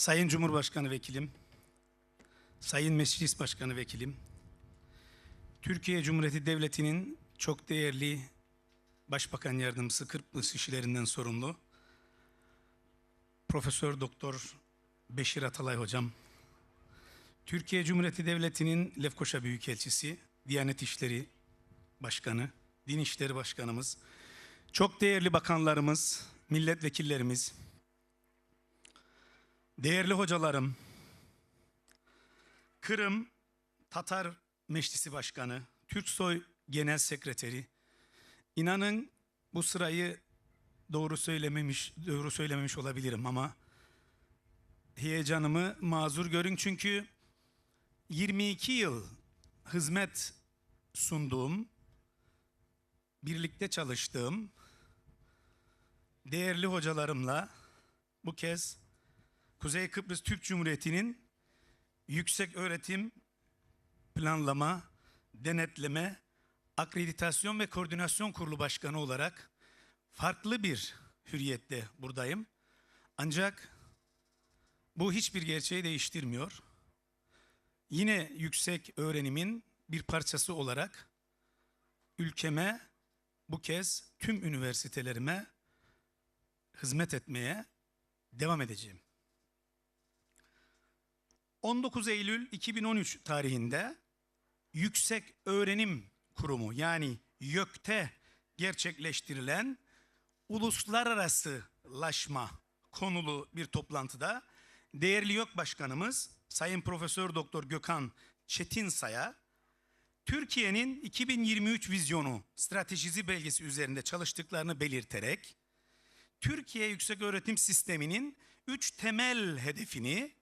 Sayın Cumhurbaşkanı Vekilim, Sayın Meclis Başkanı Vekilim, Türkiye Cumhuriyeti Devleti'nin çok değerli Başbakan Yardımcısı Kıbrıs işlerinden sorumlu Profesör Doktor Beşir Atalay Hocam, Türkiye Cumhuriyeti Devleti'nin Lefkoşa Büyükelçisi, Diyanet İşleri Başkanı, Din İşleri Başkanımız, çok değerli bakanlarımız, milletvekillerimiz, değerli hocalarım, Kırım Tatar Meclisi Başkanı, Türksoy Genel Sekreteri, inanın bu sırayı doğru söylememiş, doğru söylememiş olabilirim ama heyecanımı mazur görün çünkü 22 yıl hizmet sunduğum, birlikte çalıştığım değerli hocalarımla bu kez Kuzey Kıbrıs Türk Cumhuriyeti'nin Yüksek Öğretim Planlama, Denetleme, Akreditasyon ve Koordinasyon Kurulu Başkanı olarak farklı bir hürriyette buradayım. Ancak bu hiçbir gerçeği değiştirmiyor. Yine yüksek öğrenimin bir parçası olarak ülkeme bu kez tüm üniversitelerime hizmet etmeye devam edeceğim. 19 Eylül 2013 tarihinde Yüksek Öğrenim Kurumu yani YÖK'te gerçekleştirilen uluslararasılaşma konulu bir toplantıda değerli YÖK Başkanımız Sayın Profesör Doktor Gökhan Çetinsay'a Türkiye'nin 2023 vizyonu stratejisi belgesi üzerinde çalıştıklarını belirterek Türkiye Yüksek Öğretim Sistemi'nin üç temel hedefini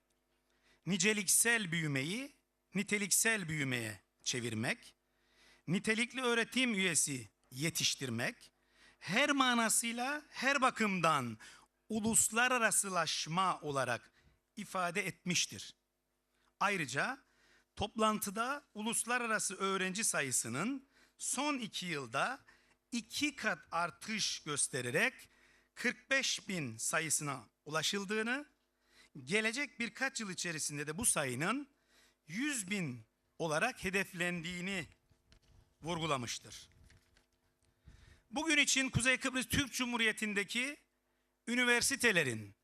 niceliksel büyümeyi niteliksel büyümeye çevirmek, nitelikli öğretim üyesi yetiştirmek, her manasıyla her bakımdan uluslararasılaşma olarak ifade etmiştir. Ayrıca toplantıda uluslararası öğrenci sayısının son iki yılda iki kat artış göstererek 45 bin sayısına ulaşıldığını, gelecek birkaç yıl içerisinde de bu sayının 100 bin olarak hedeflendiğini vurgulamıştır. Bugün için Kuzey Kıbrıs Türk Cumhuriyeti'ndeki üniversitelerin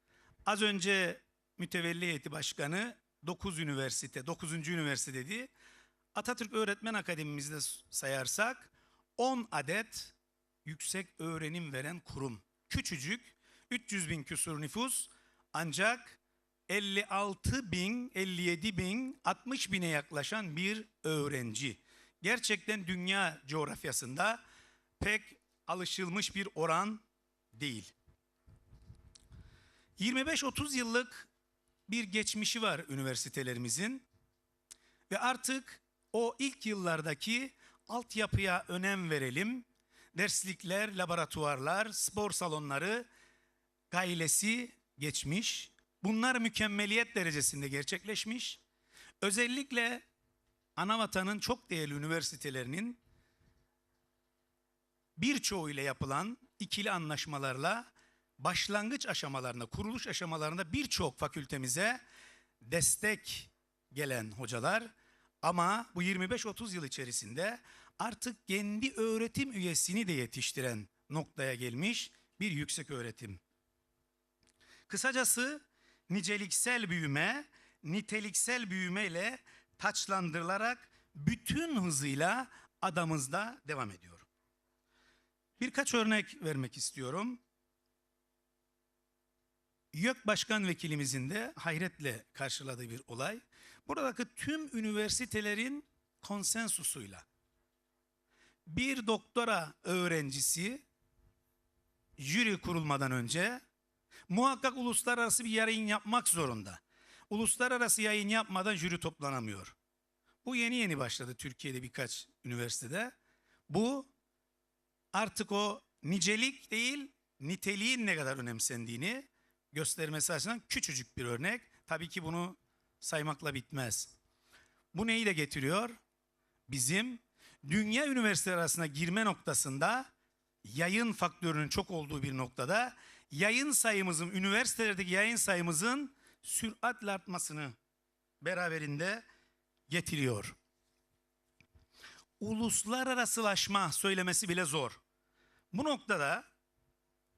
az önce mütevelli heyeti başkanı 9 üniversite, 9. üniversite dedi. Atatürk Öğretmen Akademimizde sayarsak 10 adet yüksek öğrenim veren kurum. Küçücük 300 bin küsur nüfus ancak 56 bin, 57 bin, 60 bine yaklaşan bir öğrenci. Gerçekten dünya coğrafyasında pek alışılmış bir oran değil. 25-30 yıllık bir geçmişi var üniversitelerimizin ve artık o ilk yıllardaki altyapıya önem verelim. Derslikler, laboratuvarlar, spor salonları gailesi geçmiş. Bunlar mükemmeliyet derecesinde gerçekleşmiş. Özellikle anavatanın çok değerli üniversitelerinin birçoğu ile yapılan ikili anlaşmalarla başlangıç aşamalarında, kuruluş aşamalarında birçok fakültemize destek gelen hocalar ama bu 25-30 yıl içerisinde artık kendi öğretim üyesini de yetiştiren noktaya gelmiş bir yüksek öğretim. Kısacası niceliksel büyüme, niteliksel büyümeyle taçlandırılarak bütün hızıyla adamızda devam ediyor. Birkaç örnek vermek istiyorum. YÖK Başkan Vekilimizin de hayretle karşıladığı bir olay. Buradaki tüm üniversitelerin konsensusuyla bir doktora öğrencisi jüri kurulmadan önce muhakkak uluslararası bir yayın yapmak zorunda. Uluslararası yayın yapmadan jüri toplanamıyor. Bu yeni yeni başladı Türkiye'de birkaç üniversitede. Bu artık o nicelik değil niteliğin ne kadar önemsendiğini göstermesi açısından küçücük bir örnek. Tabii ki bunu saymakla bitmez. Bu neyi de getiriyor? Bizim dünya üniversiteleri arasına girme noktasında yayın faktörünün çok olduğu bir noktada yayın sayımızın, üniversitelerdeki yayın sayımızın süratle artmasını beraberinde getiriyor. Uluslararasılaşma söylemesi bile zor. Bu noktada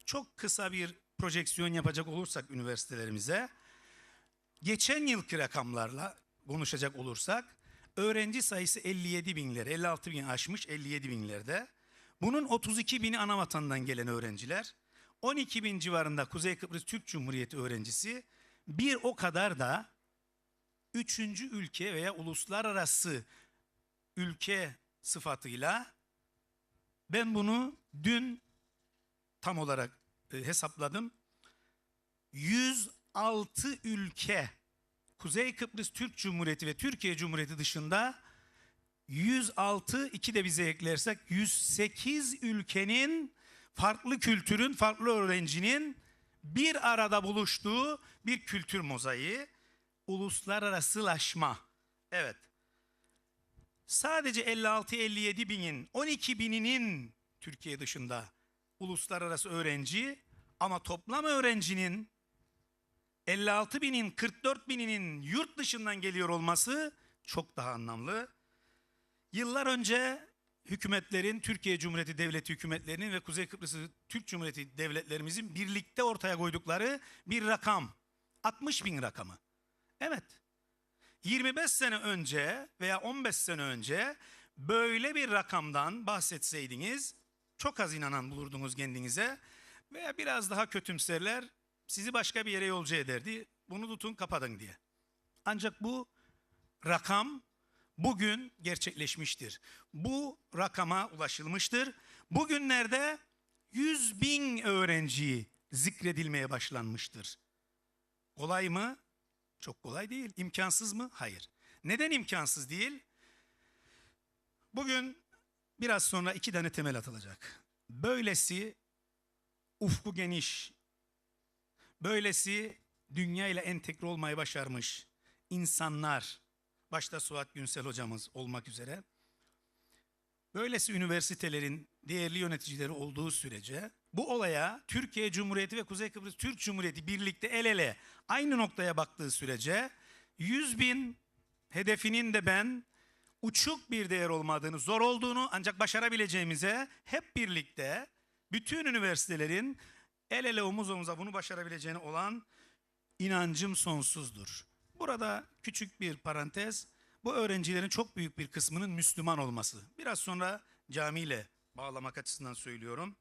çok kısa bir projeksiyon yapacak olursak üniversitelerimize, geçen yılki rakamlarla konuşacak olursak, öğrenci sayısı 57 binleri, 56 bin aşmış 57 binlerde. Bunun 32 bini ana vatandan gelen öğrenciler, 12 bin civarında Kuzey Kıbrıs Türk Cumhuriyeti öğrencisi, bir o kadar da üçüncü ülke veya uluslararası ülke sıfatıyla ben bunu dün tam olarak e, hesapladım. 106 ülke Kuzey Kıbrıs Türk Cumhuriyeti ve Türkiye Cumhuriyeti dışında 106 iki de bize eklersek 108 ülkenin farklı kültürün, farklı öğrencinin bir arada buluştuğu bir kültür mozaiği. Uluslararasılaşma. Evet. Sadece 56-57 binin, 12 bininin Türkiye dışında uluslararası öğrenci ama toplam öğrencinin 56 binin 44 bininin yurt dışından geliyor olması çok daha anlamlı. Yıllar önce hükümetlerin, Türkiye Cumhuriyeti Devleti hükümetlerinin ve Kuzey Kıbrıs Türk Cumhuriyeti devletlerimizin birlikte ortaya koydukları bir rakam. 60 bin rakamı. Evet. 25 sene önce veya 15 sene önce böyle bir rakamdan bahsetseydiniz çok az inanan bulurdunuz kendinize veya biraz daha kötümserler sizi başka bir yere yolcu ederdi. Bunu tutun kapatın diye. Ancak bu rakam bugün gerçekleşmiştir. Bu rakama ulaşılmıştır. Bugünlerde 100 bin öğrenci zikredilmeye başlanmıştır. Kolay mı? Çok kolay değil. İmkansız mı? Hayır. Neden imkansız değil? Bugün biraz sonra iki tane temel atılacak. Böylesi ufku geniş, böylesi dünya ile entegre olmayı başarmış insanlar, başta Suat Günsel hocamız olmak üzere, böylesi üniversitelerin değerli yöneticileri olduğu sürece bu olaya Türkiye Cumhuriyeti ve Kuzey Kıbrıs Türk Cumhuriyeti birlikte el ele aynı noktaya baktığı sürece 100 bin hedefinin de ben uçuk bir değer olmadığını, zor olduğunu ancak başarabileceğimize hep birlikte bütün üniversitelerin el ele omuz omuza bunu başarabileceğine olan inancım sonsuzdur. Burada küçük bir parantez. Bu öğrencilerin çok büyük bir kısmının Müslüman olması. Biraz sonra camiyle bağlamak açısından söylüyorum.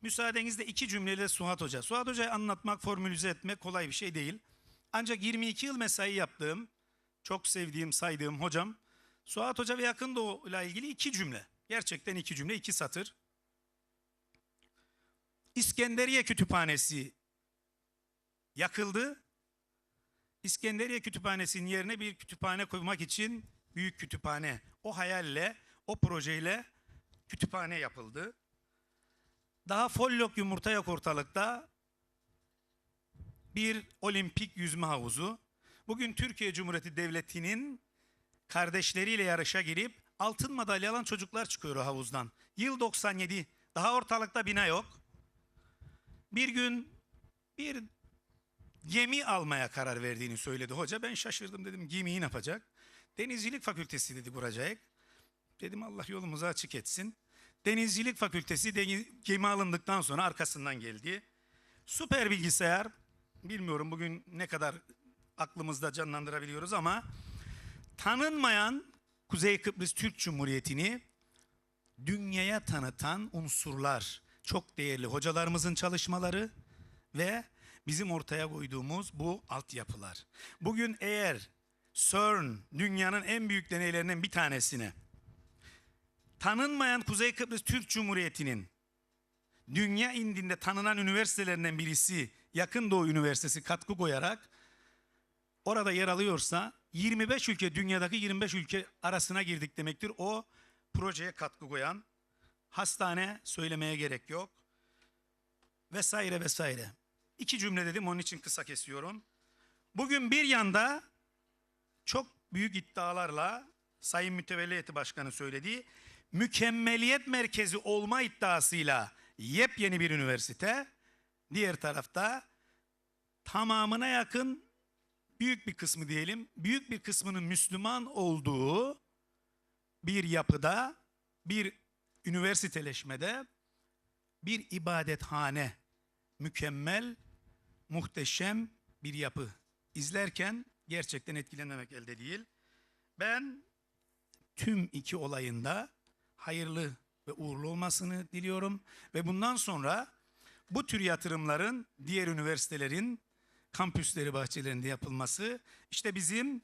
Müsaadenizle iki cümleyle Suat Hoca. Suat Hoca'yı anlatmak, formülize etmek kolay bir şey değil. Ancak 22 yıl mesai yaptığım, çok sevdiğim, saydığım hocam, Suat Hoca ve Yakın Doğu ilgili iki cümle. Gerçekten iki cümle, iki satır. İskenderiye Kütüphanesi yakıldı. İskenderiye Kütüphanesi'nin yerine bir kütüphane koymak için büyük kütüphane. O hayalle, o projeyle kütüphane yapıldı. Daha follok yumurta yok ortalıkta. Bir olimpik yüzme havuzu. Bugün Türkiye Cumhuriyeti Devleti'nin kardeşleriyle yarışa girip altın madalya alan çocuklar çıkıyor o havuzdan. Yıl 97. Daha ortalıkta bina yok. Bir gün bir gemi almaya karar verdiğini söyledi hoca. Ben şaşırdım dedim gemiyi ne yapacak? Denizcilik Fakültesi dedi kuracak. Dedim Allah yolumuzu açık etsin. Denizcilik Fakültesi deniz, gemi alındıktan sonra arkasından geldi. Süper bilgisayar. Bilmiyorum bugün ne kadar aklımızda canlandırabiliyoruz ama tanınmayan Kuzey Kıbrıs Türk Cumhuriyeti'ni dünyaya tanıtan unsurlar. Çok değerli hocalarımızın çalışmaları ve bizim ortaya koyduğumuz bu altyapılar. Bugün eğer CERN dünyanın en büyük deneylerinden bir tanesine tanınmayan Kuzey Kıbrıs Türk Cumhuriyeti'nin dünya indinde tanınan üniversitelerinden birisi Yakın Doğu Üniversitesi katkı koyarak orada yer alıyorsa 25 ülke dünyadaki 25 ülke arasına girdik demektir. O projeye katkı koyan hastane söylemeye gerek yok vesaire vesaire. İki cümle dedim onun için kısa kesiyorum. Bugün bir yanda çok büyük iddialarla Sayın Mütevelli Heyeti Başkanı söylediği mükemmeliyet merkezi olma iddiasıyla yepyeni bir üniversite. Diğer tarafta tamamına yakın büyük bir kısmı diyelim, büyük bir kısmının Müslüman olduğu bir yapıda, bir üniversiteleşmede bir ibadethane, mükemmel, muhteşem bir yapı izlerken gerçekten etkilenmemek elde değil. Ben tüm iki olayında hayırlı ve uğurlu olmasını diliyorum ve bundan sonra bu tür yatırımların diğer üniversitelerin kampüsleri bahçelerinde yapılması işte bizim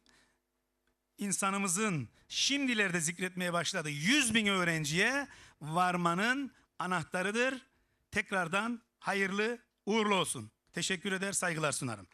insanımızın şimdilerde zikretmeye başladığı 100 bin öğrenciye varmanın anahtarıdır. Tekrardan hayırlı uğurlu olsun. Teşekkür eder, saygılar sunarım.